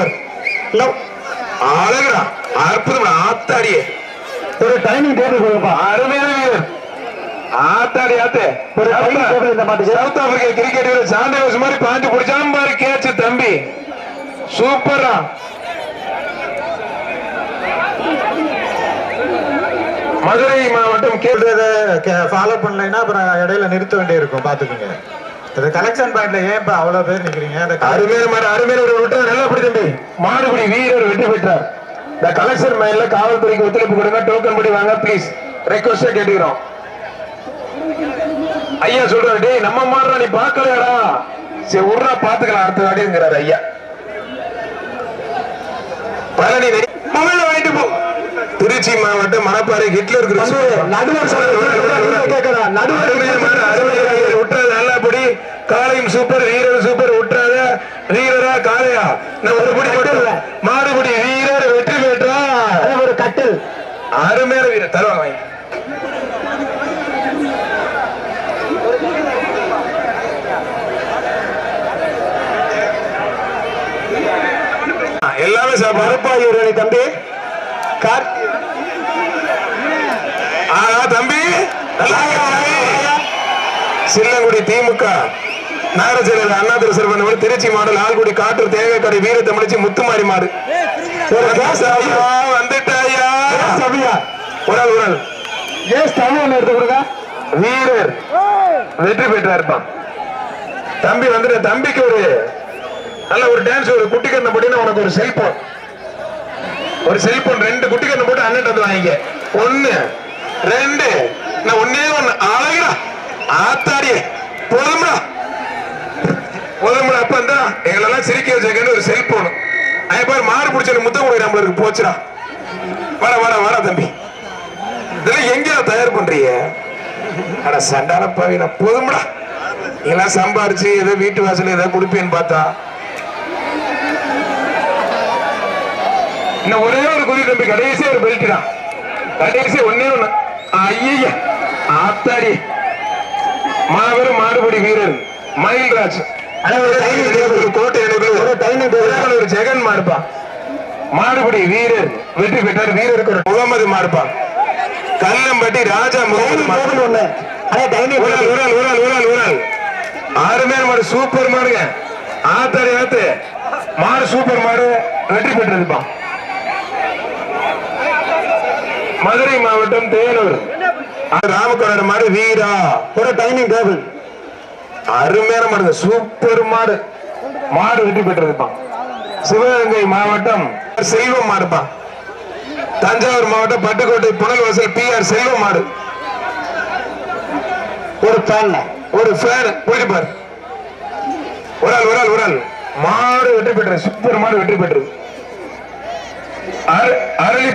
பாரு. அழகுடா. அற்புதம் ஆத்தாடியே. ஒரு டைமிங் டேபிள் கொடுப்பா. அருமையான வீரர். ஆத்தாடி ஆத்து. ஒரு timing table இந்த மாட்டுக்கு. சவுத் ஆப்பிரிக்கா கிரிக்கெட் வீரர் சாந்தோஸ் மாதிரி பாஞ்சு பிடிச்சாம பாரு கேட்ச் தம்பி. சூப்பரா மதுரை மாவட்டம் கே ஃபாலோ பண்ணலைன்னா அப்புறம் இடையில நிறுத்த வேண்டியிருக்கும். பாத்துக்கோங்க இது கலெக்ஷன் பாயிண்ட்ல ஏன் இப்ப அவ்வளவு பேர் நிக்கிறீங்க? அருமையான மாதிரி அருமையான ஒரு விட்டு நல்லா பிடி தம்பி. மாடுபிடி வீரர் வெற்றி பெற்றார். இந்த கலெக்ஷன் மைன்ல காவல்துறைக்கு ஒத்துழைப்பு கொடுங்க டோக்கன் படி வாங்க ப்ளீஸ் ரெக்வஸ்டா கேட்டுக்கிறோம். ஐயா சொல்றாரு டேய் நம்ம மாடுறா நீ பாக்கலையாடா சரி உர்றா பாத்துக்கலாம் அடுத்த வாடிங்கிறாரு ஐயா. பழனி மொபைல் வாங்கிட்டு போ. திருச்சி மாவட்டம் மணப்பாறை ஹிட்லர் நடுவர் நடுவர் வீரர். விட்டுறாத நல்லா காளையும் சூப்பர் வீரர் சூப்பர். விட்டுறாத வீரரா காளையா? நான் ஒரு பிடி மட்டும். மாடுபிடி வீரர் வெற்றி பெற்றார். ஒரு கட்டில். அருமையான வீரர். தருவாங்க எல்லாமே மறுப்பாயூரணி தம்பி. கார். ஆனா தம்பி. நல்லா இருக்கியா அண்ணாதுரை செல்வன் அவர்கள் திருச்சி மாடல் ஆல்குடி காட்டூர் தேவைக்கடை வீர தமிழச்சி முத்துமாரி மாடு வந்துட்டாயா? உரல் உரல். ஏன் ஸ்டவ் ஒன்று எடுத்து கொடுங்க? வீரர். வெற்றி பெற்றா இருப்பான் தம்பி வந்துட்டு தம்பிக்கு ஒரு நல்ல ஒரு டான்ஸ் ஒரு குட்டி கண்ணை போட்டீங்கன்னா உனக்கு ஒரு செல்போன் ஒரு செல்போன் ரெண்டு குட்டி கண்ணை போட்டு அண்ணன் வந்து வாங்கிக்க. ஒண்ணு ரெண்டு நான் ஒன்னே ஒண்ணு. அழகுடா. ஆத்தாடியே போதும்டா போதும்டா அப்ப அந்த எங்களெல்லாம் சிரிக்க வச்சிருக்கேன்னு ஒரு செல்போன் அதே பாரு மாறு பிடிச்ச முத்தம் கொடுக்குற நம்மளுக்கு போச்சுடா. வர வர வர தம்பி. இதெல்லாம் எங்க தயார் பண்றீங்க? அட சண்டான பாவினா போதும்டா. நீங்களாம் சம்பாரிச்சு ஏதோ வீட்டு வாசல் ஏதோ கொடுப்பேன்னு பார்த்தா. இன்னும் ஒரே ஒரு குதி தம்பி கடைசி ஒரு பெல்ட் தான் கடைசி ஒன்னே ஒண்ணு. ஐய ஆத்தாடி. மாபெரும் மாடுபடி வீரர் மயில்ராஜ். ஒரு ஜெகன் மாடுப்பா மாடுபடி வீரர் வெற்றி பெற்றார். வீரருக்கு ஒரு முகமது மாடுப்பா கல்லம்பட்டி ராஜா முகமது ஊரல் அருமையான மாடு சூப்பர் மாடுங்க. ஆத்தாடி ஆத்து. மாடு சூப்பர் மாடு. வெற்றி பெற்றதுப்பா. மதுரை மாவட்டம் தேனூர். ராமக்கோட மாடு வீரா. ஒரு டைமிங் டேபிள் அருமையான மாடுங்க. சூப்பர் மாடு. மாடு வெற்றி பெற்றிருப்பான் சிவகங்கை மாவட்டம் செல்வம் மாடுப்பான் தஞ்சாவூர் மாவட்டம் பட்டுக்கோட்டை புனல்வாசல் பி ஆர் செல்வம் மாடு. ஒரு ஃபேன் ஒரு ஃபேன் போயிட்டு ஒரு ஆள் ஒரு ஆள் ஒரு ஆள். மாடு வெற்றி பெற்றது. சூப்பர் மாடு வெற்றி பெற்றது. அருளி